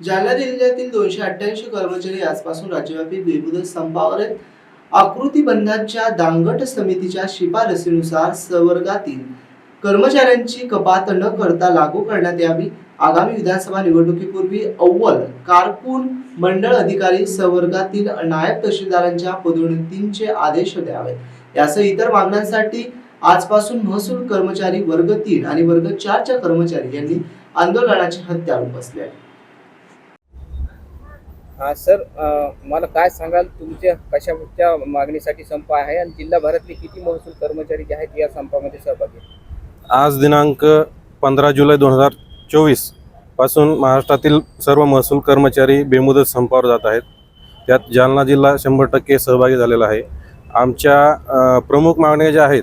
जालना जिल्ह्यातील दोनशे अठ्ठ्याऐंशी कर्मचारी आजपासून राज्यव्यापी बेमुदत संपावर आहेत. आकृती दांगट समितीच्या शिफारसीनुसार संवर्गातील कर्मचाऱ्यांची कपात न करता लागू करण्यात यावी. आगामी विधानसभा निवडणुकीपूर्वी अव्वल कारकून मंडळ अधिकारी संवर्गातील नायब तहसीलदारांच्या पदोन्नतींचे आदेश द्यावेत. यासह इतर मागण्यांसाठी आजपासून महसूल कर्मचारी वर्ग तीन आणि वर्ग चारच्या कर्मचारी यांनी आंदोलनाची हत्या बसले आहे. हा सर मला काय सांगाल? तुमच्या कशाच्या मागणीसाठी संप आहे आणि जिल्हाभरातले किती महसूल कर्मचारी जे आहेत या संपामध्ये सहभागी आज दिनांक पंधरा जुलै दोन हजार चोवीसपासून महाराष्ट्रातील सर्व महसूल कर्मचारी बेमुदत संपावर जात आहेत. त्यात जालना जिल्हा शंभर टक्के सहभागी झालेला आहे. आमच्या प्रमुख मागण्या ज्या आहेत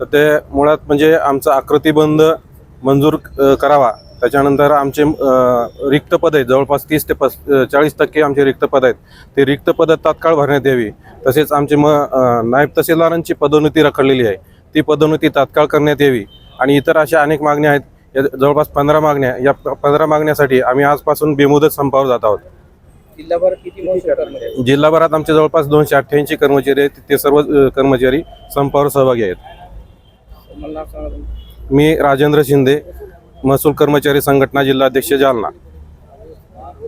तर ते मुळात म्हणजे आमचा आकृतीबंध मंजूर करावा. त्याच्यानंतर आमचे रिक्त पद आहेत. जवळपास तीस ते पस चाळीस टक्के आमचे रिक्त पद आहेत. ते रिक्त पदं तात्काळ भरण्यात यावी. तसेच आमचे म नायब तहसीलदारांची पदोन्नती रखडलेली आहे. ती पदोन्नती तात्काळ करण्यात यावी. आणि इतर अशा अनेक मागण्या आहेत. या जवळपास पंधरा मागण्या या पंधरा मागण्यासाठी आम्ही आजपासून बेमुदत संपावर जात आहोत. जिल्हाभरात किती? जिल्हाभरात आमचे जवळपास दोनशे अठ्ठ्याऐंशी कर्मचारी आहेत. ते सर्व कर्मचारी संपावर सहभागी आहेत. मी राजेंद्र शिंदे. महसूल कर्मचारी संघटना जिल्हाध्यक्ष जालना.